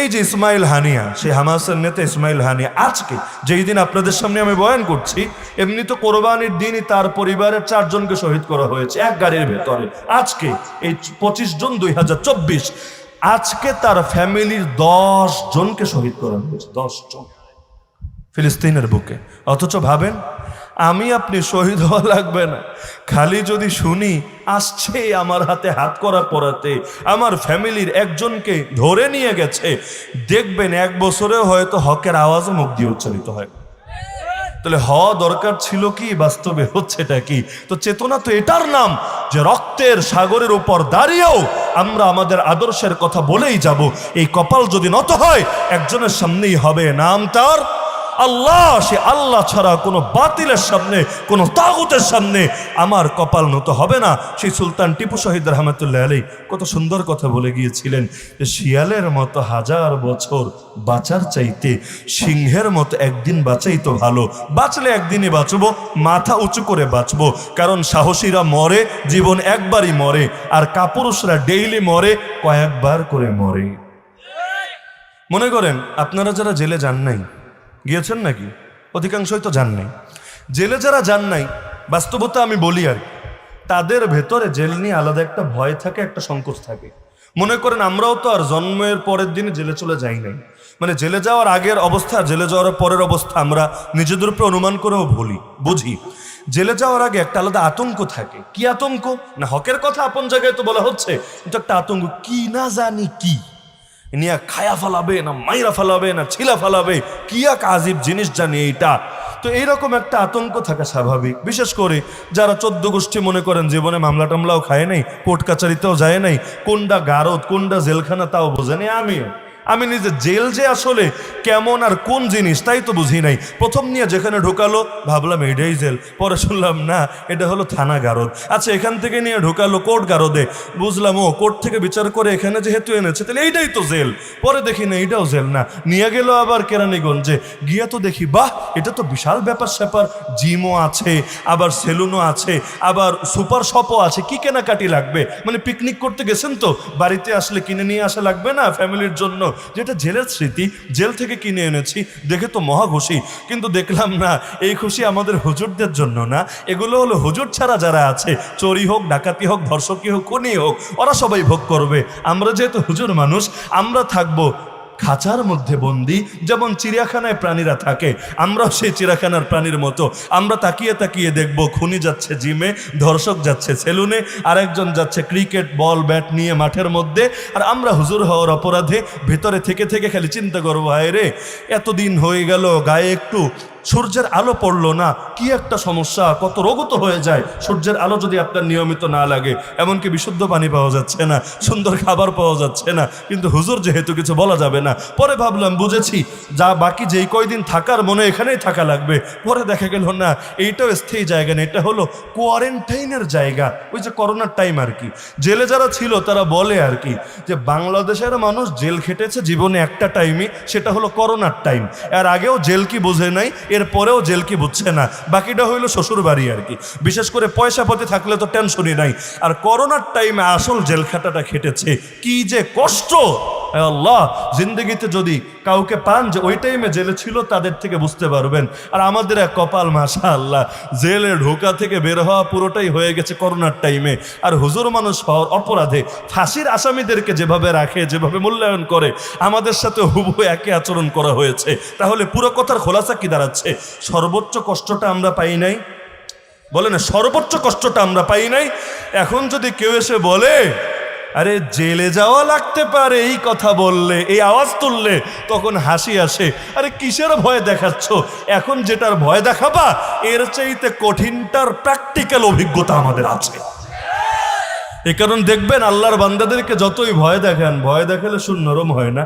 এই যে ইসমাইল হানিয়া সেই হামাসের নেতা ইসমাইল হানিয়া, আজকে যেই দিন আপনাদের সামনে আমি বয়ান করছি, এমনি তো কোরবানির দিনই তার পরিবারের চারজনকে শহীদ করা হয়েছে, এক গাড়ির ভেতরে। আজকে এই পঁচিশ জুন দুই হাজার চব্বিশ, আজকে তার ফ্যামিলির দশ জনকে শহীদ করা হয়েছে, দশ জন। ফিলিস্তিনের বুকে। অথচ ভাবেন আমি আপনি শহীদ হওয়া লাগবে না। খালি যদি শুনি, আসছে আমার হাতে হাত করা পড়াতে আমার ফ্যামিলির একজনকে ধরে নিয়ে গেছে। দেখবেন এক বছরেও হয়তো হকের আওয়াজও মুখ দিয়ে উচ্চারিত হয়। তাহলে হওয়া দরকার ছিল কি, বাস্তবে হচ্ছেটা কি? তো চেতনা তো এটার নাম যে রক্তের সাগরের উপর দাঁড়িয়েও আমরা আমাদের আদর্শের কথা বলেই যাব। এই কপাল যদি নত হয়, একজনের সামনেই হবে। নাম তার আল্লাহ, সে আল্লাহ ছাড়া কোনো বাতিলের সামনে, কোনো তাগুতের সামনে আমার কপাল নত হবে না। সেই সুলতান টিপু শহীদ রহমতুল্লাহ আলী কত সুন্দর কথা বলে গিয়েছিলেন যে, শিয়ালের মতো হাজার বছর বাঁচার চাইতে সিংহের মতো একদিন বাঁচাই তো ভালো। বাঁচলে একদিনই বাঁচবো, মাথা উঁচু করে বাঁচবো। কারণ সাহসীরা মরে, জীবন একবারই মরে। আর কাপুরুষরা ডেইলি মরে, কয়েকবার করে মরে। মনে করেন, আপনারা যারা জেলে যান নাই গিয়েছেন নাকি? অধিকাংশই তো যান নাই। জেলে যারা যান নাই, বাস্তবতা আমি বলি আর তাদের ভেতরে জেল নিয়ে আলাদা একটা ভয় থাকে, একটা সংকোচ থাকে। মনে করেন আমরাও তো আর জন্মের পরের দিনে জেলে চলে যাই নাই। মানে জেলে যাওয়ার আগের অবস্থা, জেলে যাওয়ার পরের অবস্থা আমরা নিজেদের উপরে অনুমান করেও বলি বুঝি। জেলে যাওয়ার আগে একটা আলাদা আতঙ্ক থাকে। কি আতঙ্ক? না হকের কথা আপন জায়গায় তো বলা হচ্ছে কিন্তু একটা আতঙ্ক। কি না জানি কি। নিয়ে খায়া ফালাবে, না মাইরা ফালাবে, না ছিলা ফালাবে। কি এক আজীব জিনিস জানি এইটা। তো এইরকম একটা আতঙ্ক থাকা স্বাভাবিক। বিশেষ করে যারা চোদ্দ গোষ্ঠী মনে করেন জীবনে মামলা টামলাও খায় নাই, কোর্ট কাচারিতেও যায় নাই কোনটা গারদ কোনটা জেলখানা তাও বোঝেনি আমিও। আমি নিজে জেল যে আসলে কেমন আর কোন জিনিস, তাই তো বুঝি নাই। প্রথম নিয়ে যেখানে ঢোকালো, ভাবলাম এটাই জেল। পরে শুনলাম, না, এটা হলো থানা গারদ। আচ্ছা এখান থেকে নিয়ে ঢোকালো কোর্ট গারদে। বুঝলাম, ও, কোর্ট থেকে বিচার করে এখানে যেহেতু এনেছে, তাহলে এইটাই তো জেল। পরে দেখি, না এইটাও জেল না। নিয়ে গেল আবার কেরানীগঞ্জে। গিয়ে তো দেখি, বাহ, এটা তো বিশাল ব্যাপার স্যাপার। জিমও আছে, আবার সেলুনও আছে, আবার সুপার শপও আছে, কি কেনাকাটি লাগবে? মানে পিকনিক করতে গেছেন তো? বাড়িতে আসলে কিনে নিয়ে আসা লাগবে না ফ্যামিলির জন্য? যেটা জেলের স্মৃতি, জেল থেকে কিনে এনেছি, দেখে তো মহা খুশি। কিন্তু দেখলাম না, এই খুশি আমাদের হুজুরদের জন্য না। এগুলো হলো হুজুর ছাড়া যারা আছে চোরি হোক, ডাকাতি হোক ধর্ষকী হোক কোনই হোক, ওরা সবাই ভোগ করবে। আমরা যেহেতু হুজুর মানুষ, আমরা থাকব খাঁচার মধ্যে বন্দি, যেমন চিড়িয়াখানায় প্রাণীরা থাকে, আমরাও সেই চিড়িয়াখানার প্রাণীর মতো। আমরা তাকিয়ে তাকিয়ে দেখব, খুনি যাচ্ছে জিমে, ধর্ষক যাচ্ছে সেলুনে, আরেকজন যাচ্ছে ক্রিকেট, বল, ব্যাট নিয়ে মাঠের মধ্যে, আর আমরা হুজুর হওয়ার অপরাধে ভেতরে থেকে থেকে খালি চিন্তা করব, হায় রে, এতদিন হয়ে গেল, গায়ে একটু সূর্যের আলো পড়ল না, কি একটা সমস্যা, কত রোগত হয়ে যায়। সূর্যের আলো যদি আপনার নিয়মিত না লাগে, এমনকি বিশুদ্ধ পানি পাওয়া যাচ্ছে না, সুন্দর খাবার পাওয়া যাচ্ছে না, কিন্তু হুজুর যেহেতু কিছু বলা যাবে না, পরে ভাবলাম, বুঝেছি, যা বাকি যেই কয়দিন থাকার মনে এখানেই থাকা লাগবে, পরে দেখা গেল না, এইটাও স্থায়ী জায়গা না এটা হলো কোয়ারেন্টাইনের জায়গা, ওই যে করোনার টাইম আর কি। জেলে যারা ছিল, তারা বলে আর কি, যে বাংলাদেশের মানুষ জেল খেটেছে, জীবনে একটা টাইমই সেটা হলো করোনার টাইম এর আগেও জেল কি বোঝে নাই এর পরেও জেল কি বুঝছে না? বাকিটা হইল শ্বশুর বাড়ি আর কি। বিশেষ করে পয়সা পাতি থাকলে তো টেনশনই নাই। আর করোনার টাইমে আসল জেল খাটাটা খেটেছে। কি যে কষ্ট! আল্লাহ, জিন্দগিতে যদি কাউকে পান যে ওই টাইমে জেলে ছিল, তাদের থেকে বুঝতে পারবেন। আর আমাদের এক কপাল মাসা আল্লাহ জেলে ঢোকা থেকে বের হওয়া পুরোটাই হয়ে গেছে করোনার টাইমে আর হুজুর মানুষ হওয়ার অপরাধে ফাঁসির আসামিদেরকে যেভাবে রাখে, যেভাবে মূল্যায়ন করে, আমাদের সাথে হুবহু একই আচরণ করা হয়েছে। তাহলে পুরো কথার খোলাসা কি দাঁড়াচ্ছে? সর্বোচ্চ কষ্টটা আমরা পাই নাই? বলে না, সর্বোচ্চ কষ্টটা আমরা পাই নাই? এখন যদি কেউ এসে বলে আরে জেলে যাওয়া লাগতে পারে, এই কথা বললে, এই আওয়াজ তুললে, তখন হাসি আসে। আরে কিসের ভয় দেখাচ্ছ? এখন যেটার ভয় দেখাবা, এর চাইতে কঠিনটার প্র্যাকটিক্যাল অভিজ্ঞতা আমাদের আছে। এ কারণ দেখবেন, আল্লাহর বান্দাদেরকে যতই ভয় দেখান, ভয় দেখালে শুন নরম হয় না।